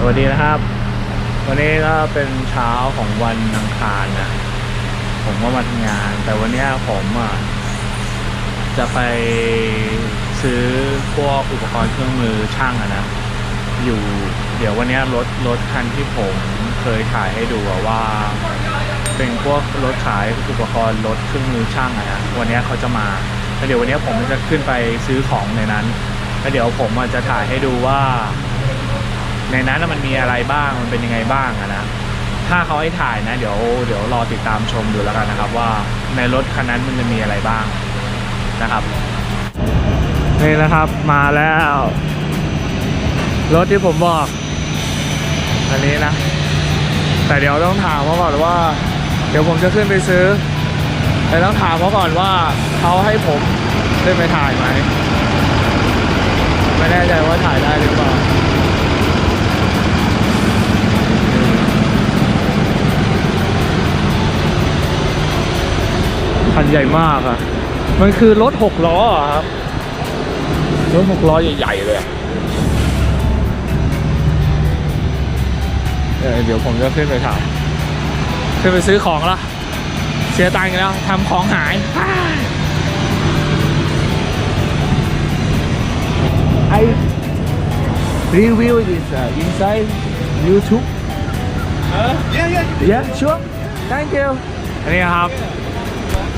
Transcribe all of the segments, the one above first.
สวัสดีนะครับ วันนี้ก็เป็นเช้าของวันอังคารนะผมก็มาทำงาน แต่วันนี้ผมอะจะไปซื้อพวกอุปกรณ์เครื่องมือช่างอะนะ อยู่เดี๋ยววันนี้รถรถคันที่ผมเคยถ่ายให้ดูอะว่า เป็นพวกรถขายอุปกรณ์รถเครื่องมือช่างอะนะวันนี้เขาจะมาแล้วเดี๋ยววันนี้ผมจะขึ้นไปซื้อของในนั้นแล้วเดี๋ยวผมอะจะถ่ายให้ดูว่า ในนั้นมันมีอะไรบ้างมันเป็นยังไงบ้างอะนะถ้าเขาให้ถ่ายนะ เดี๋ยวเดี๋ยวรอติดตามชมดูแล้วกันนะครับ ว่าในรถคันนั้นมันจะมีอะไรบ้างนะครับนี่นะครับมาแล้ว รถที่ผมบอก อันนี้นะ แต่เดี๋ยวต้องถามเขาก่อนว่า เดี๋ยวผมจะขึ้นไปซื้อ แต่ต้องถามเขาก่อนว่าเขาให้ผมขึ้นไปถ่ายไหมไม่แน่ใจว่าถ่ายได้หรือเปล่า คันใหญ่มากอะ่ะมันคือรถหกล้ออะครับ รถหกล้อใหญ่ๆเลยอะเออเดี๋ยวผมจะขึ้นไปถามขึ้นไปซื้อของละเสียตังค์อีกแล้วทำของหาย I review this uh, inside YouTube Huh? Yeah, yeah. Yeah sure thank you อันนี้ครับ เ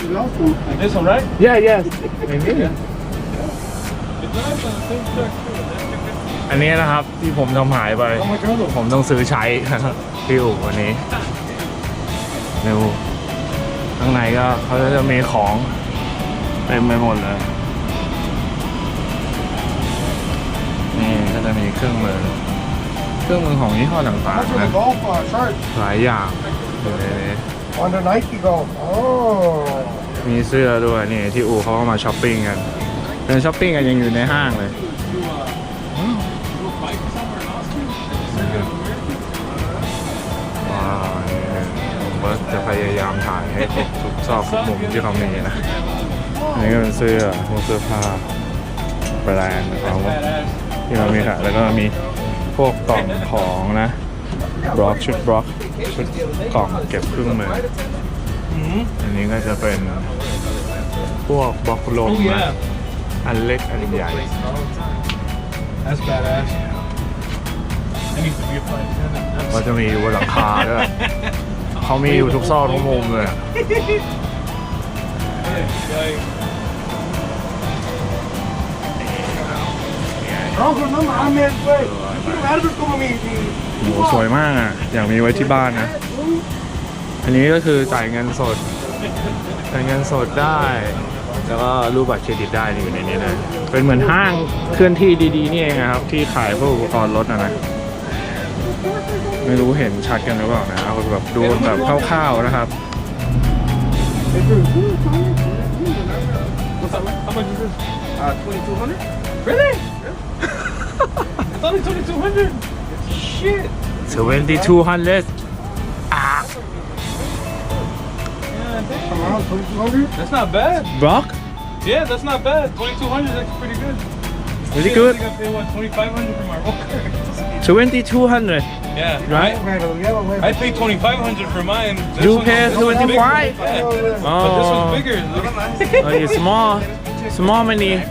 This one, right? yeah yes maybe It drives on the same truck too. อันนี้นะครับที่ผมทำหายไป ผมต้องซื้อใช้ที่อู่วันนี้เร็วข้างในก็เขาจะมีของเต็มไปหมดเลย นี่ก็จะมีเครื่องมือ เครื่องมือของยี่ห้อต่าง That's ๆ for นะ the golf uh, shirt หลายอย่างอยู่ในนี้ on the Nike golf. Oh. มีเสื้อด้วยนี่ที่อู่เขาก็มาช้อปปิ้งกันเดินช้อปปิ้งกันยังอยู่ในห้างเลยว้าวนี่ผมก็จะพยายามถ่ายให้ครบทุกซอกทุกมุมที่เขามีนะอันนี้ก็เป็นเสื้อพวกเสื้อผ้าแบรนด์ของเขาที่เรามีขายแล้วก็มีพวกกล่องของนะบล็อกชุดบล็อก ชุดกล่องเก็บเครื่องมืออันนี้ก็จะเป็นพวกบล็อกลม Oh, นะ yeah. อันเล็กอันใหญ่ That's badass. That needs to be a flight attendant. ก็จะมีอยู่บนหลังคาด้วยเขามีอยู่ทุกซอกทุกมุมเลยอะ Bronco number, I'm in play. Albert como mi. โหสวยมากอะ อยากมีไว้ที่บ้านนะ อันนี้ก็คือจ่ายเงินสด จ่ายเงินสดได้ แล้วก็รูปบัตรเครดิตได้อยู่ในนี้เลยเป็นเหมือนห้างเคลื่อนที่ดีๆนี่เองนะครับ ที่ขายพวกอุปกรณ์รถนะนะ ไม่รู้เห็นชัดกันหรือเปล่านะ เอาแบบดูแบบคร่าวๆนะครับ2200 Really? it's only 2200 Shit. 2200 Yeah, damn. Around 2200. That's not bad. block Yeah, that's not bad. 2200 is actually pretty good. really Shit, good I think I paid what 2500 for my roller. 2200 yeah, Right? Okay, the yellow way. I paid 2500 for mine. This You one's- paid this one's bigger. 25? Yeah. Oh. But this one's bigger. Look. Oh, it's small small money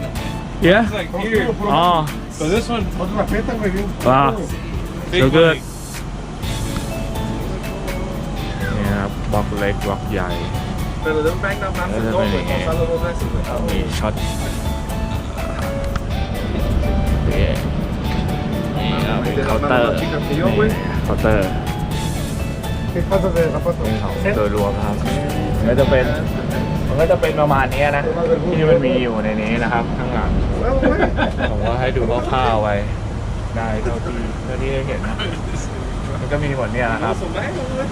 yeah It's like here. oh So this one, Otra tarjeta, güey. wow big So good. money. นี่ครับบล็อกเล็กบล็อกใหญ่ Pero de un bank nada más Ese el es doble, el- con saldo dos veces. güey. มีช็อตนี่ครับเคาน์เตอร์นี่เคาน์เตอร์ ¿Qué pasa de zapatos? เป็นของโดยรวมนะครับมันก็จะเป็นมันก็จะเป็นประมาณนี้นะที่มันมีอยู่ในนี้นะครับ ข้างหลัง Well, güey. ผมก็ให้ดูคร่าวๆไว้ ได้เท่าที่เท่าที่ได้เห็นนะก็มีหมดเนี่ยนะครับ Some mango, man.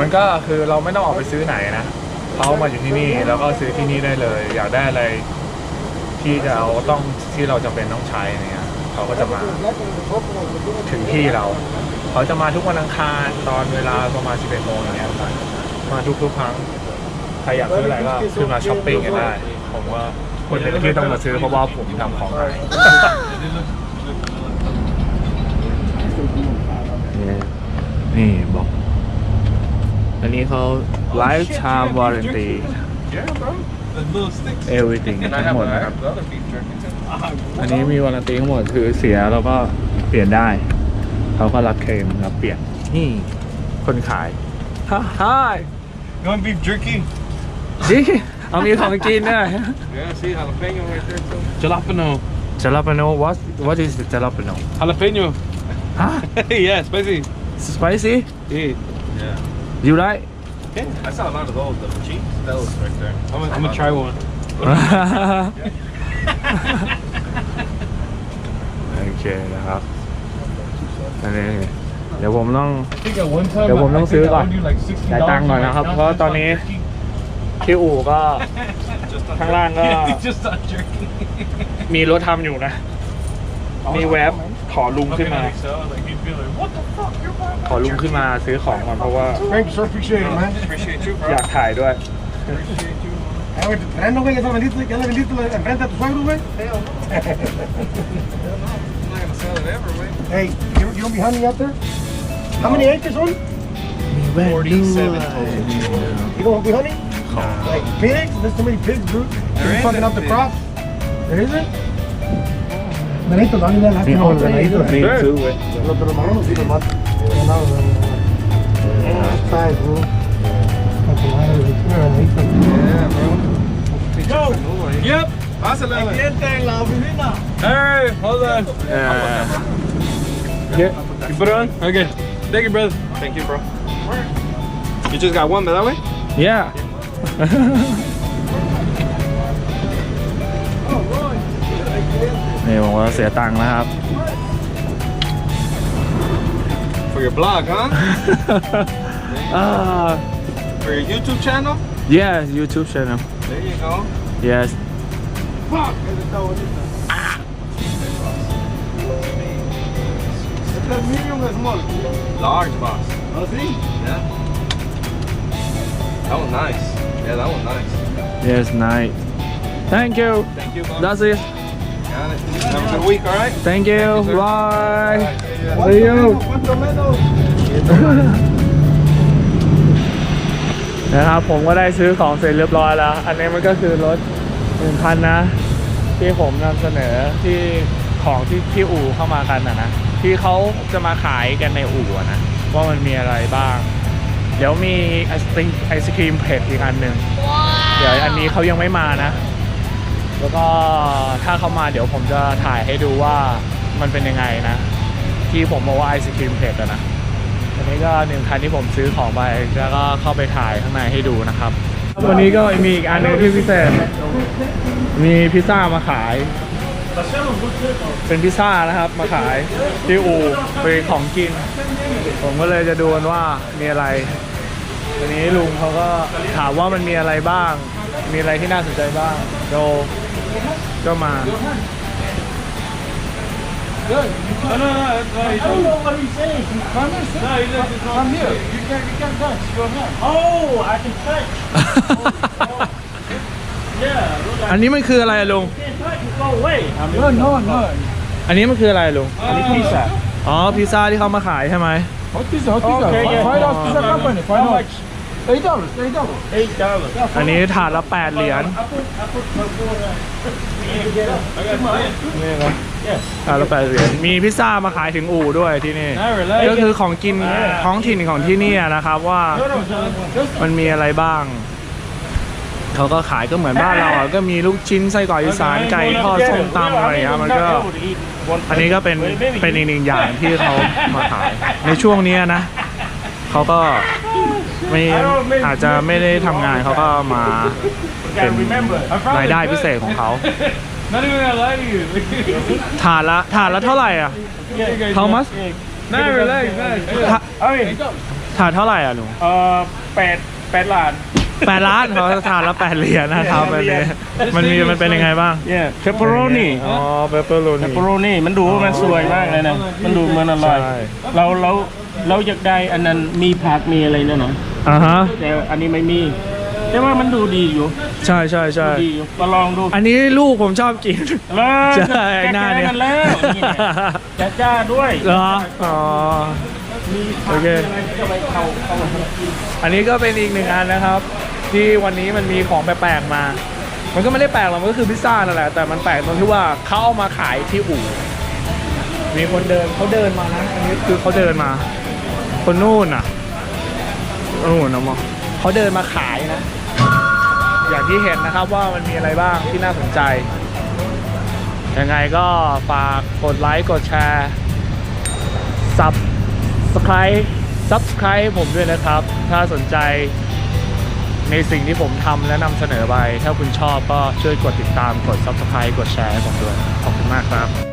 มันก็คือเราไม่ต้องออกไปซื้อไหนนะเขามาอยู่ที่นี่แล้วก็ซื้อที่นี่ได้เลย อยากได้อะไรที่จะเอาต้องที่เราจำเป็นต้องใช้เนี่ยเขาก็จะมาถึงที่เรา เขาจะมาทุกวันอังคารตอนเวลาประมาณ 11โมงอย่างเงี้ยมาทุกๆครั้งใครอยากซื้ออะไรก็ขึ้นมาช้อปปิ้งกันได้ ผมว่าคนเป็นที่ต้องมาซื้อเพราะว่าผมทำของขาย นี่บอก อันนี้เขา lifetime warranty Yeah, bro. The little sticks. everything Can I ทั้ง have หมด a- นะครับ the other beef jerky too? อันนี้มีวารันตีทั้งหมดคือเสียแล้วก็เปลี่ยนได้ เขาก็รับเคลมครับเปลี่ยน นี่คนขายฮ่าฮ่า You want beef jerky? ดิเอามีของกินด้วย Yeah, see jalapeno right there too. Jalapeno. จ a ลาปโน what what is จ a ลาปโน Jalapeno. ฮะ yeah, spicy. spicy Yeah. Yeah. you like I saw a lot of those, the cheap those right there. I'm gonna I'm gonna try one. โอเคนะครับอันนี้เดี๋ยวผมต้อง I think at one time เดี๋ยวผมต้องซื้อก่อน I owed you like $60 จ่ายตังค์หน่อยนะครับ เพราะตอนนี้ ที่อู่ก็ Just on ข้างล่างก็ just on jerky. มีรถทำอยู่นะ มีแวบขอลุงขึ้นมา So like he'd be like, what the fuck? You're buying ขอลุงขึ้นมาซื้อของก่อนเพราะว่า Thanks, sir. Appreciate it, man. Appreciate you, bro. อยากถ่ายด้วย Appreciate you. A ver, traendo, güey, esa bendita, ya la bendita enfrente a tu suegro, güey. Hell no. I'm not gonna sell it ever, man. Hey, you, you gonna be hunting out there? How many acres on? 47 total. You gonna be hunting? Like pigs? There's too many pigs, dude. There You're is fucking a up the pig. Crop. There isn't? Venadito, dale, dale, Mi dale, amor, venadito. Me too, güey. Los de los marrones sí los mato. No, no, no, no. Size, bro. Fucking madre, güey, sí, venadito. Yeah, bro. Yo. Yep. Pásale, güey. Hey, hold on. เออ Yeah. You put it on? Okay. Thank you, brother. Thank you, bro. You just got one, but that way? yeah เสียตังค์นะครับ For your blog, huh? อ่า For your YouTube channel? yes YouTube channel There you go. yes ¿Este es medium o small? Large box. ¿Ah, sí? Yeah. That was nice. Yeah, that was nice. yes nice thank you Thank you, bro. that's it Got it. Have a good week, all right? thank you Thank you, sir. bye ¿Cuánto See you. menos? ¿Cuánto menos? นะครับผมก็ได้ซื้อของเสร็จเรียบร้อยแล้ว อันนี้มันก็คือรถหนึ่งคันนะ ที่ผมนำเสนอที่ของที่ที่อู่เข้ามากันนะนะที่เขาจะมาขายกันในอู่อะนะว่ามันมีอะไรบ้าง เดี๋ยวมีไอศครีมไอศครีมเผ็ดอีกอันหนึ่งเดี๋ยวอันนี้เขายังไม่มานะ แล้วก็ถ้าเข้ามาเดี๋ยวผมจะถ่ายให้ดูว่ามันเป็นยังไงนะ ที่ผมบอกว่าไอศครีมเผ็ดอะนะอันนี้ก็หนึ่งคันที่ผมซื้อของไปแล้วก็เข้าไปถ่ายข้างในให้ดูนะครับ วันนี้ก็มีอีกอันหนึงที่พิเศษ มีพิซซ่ามาขาย เป็นพิซซ่านะครับมาขายที่อูเป็นของกิน ผมก็เลยจะดูกันว่ามีอะไรวันนี้ลุงเขาก็ถามว่ามันมีอะไรบ้าง มีอะไรที่น่าสนใจบ้างโดก็มา No, no, no. That's not I don't know what he's saying. Can you come here? No, he's just Come here. You can't, you can't touch. Go ahead. Oh, I can touch. yeah, look, I อันนี้มันคืออะไรอะลุง can't touch. You go away. No, no, no. อันนี้มันคืออะไรลุง I need pizza. อ๋อพิซซ่าที่เขามาขายใช่ไหม Hot pizza, hot pizza. Okay, yeah. Five dollars pizza company. Five How dollars. much? Eight dollars. Eight dollars. Eight dollars. อันนี้ถาดละแปดเหรียญ I put, I put my four. Uh, get up. I got mine. นี่นะ Yes. ถาดละแปดเหรียญ มีพิซซ่ามาขายถึงอู่ด้วยที่นี่ Not related. ก็คือของกินท้องถิ่นของที่นี่นะครับว่า No, no, just มันมีอะไรบ้าง เขาก็ขายก็เหมือนบ้านเราอะ ก็มีลูกชิ้นไส้กรอกอีสานไก่ทอดส้มตำอะไรอย่างเงี้ยมันก็ อันนี้ก็เป็นเป็นอีกหนึ่งอย่างที่เขามาขาย ในช่วงเนี้ยนะ เขาก็ ไม่อาจจะไม่ได้ทำงานเขาก็มาเป็นรายได้พิเศษของเขา Not even gonna lie to you. ถาดละถาดละเท่าไหร่อะ How much? No, relax, nice. เอ้ยถาดเท่าไหร่อะหนูเออแปดแปดล้าน แปดล้านเขาถาดละแปดเหรียญนะครับแปอัดนเหรีนี้ยญมันมีมันเป็นยังไงบ้าง เนี่ยเ e ป p โรนี่อ๋อเปปเปอร์โรเ e นีปโรนี่มันดูมันสวยมากเลยนะ มันดูเหมือนอร่อย ใช่ เราเราเราอยากได้อันนั้นมีผักมีอะไรเนี่ยนะอ่าฮะแต่อันนี้ไม่มี แต่ว่ามันดูดีอยู่ใช่ใช่ใช่ดูดีอยู่มาลองดูอันนี้ลูกผมชอบกิน แล้วใช่หน้าเนี่ย แกะๆแล้วนี่จ้าจ้าๆด้วย เหรออ๋อมีผัก โอเคมีอะไรที่จะไปเข้าเข้ามาอันนี้ก็เป็นอีกหนึ่งอันนะครับ ที่วันนี้มันมีของแปลกๆมา มันก็ไม่ได้แปลกหรอกมันก็คือพิซซ่านั่นแหละแต่มันแปลกตรงที่ว่าเขาเอามาขายที่อู่มีคนเดินเขาเดินมานะอันนี้คือเขาเดินมา คนนู่นอะนู่นนะมองเขาเดินมาขายนะ อย่างที่เห็นนะครับว่ามันมีอะไรบ้างที่น่าสนใจ ยังไงก็ฝากกดไลค์กดแชร์ซับสไคร b ์ ซับสไคร b ์ผมด้วยนะครับ ถ้าสนใจในสิ่งที่ผมทำและนำเสนอไป ถ้าคุณชอบก็ช่วยกดติดตามกด Subscribe กดแชร์ให้ผมด้วย ขอบคุณมากครับ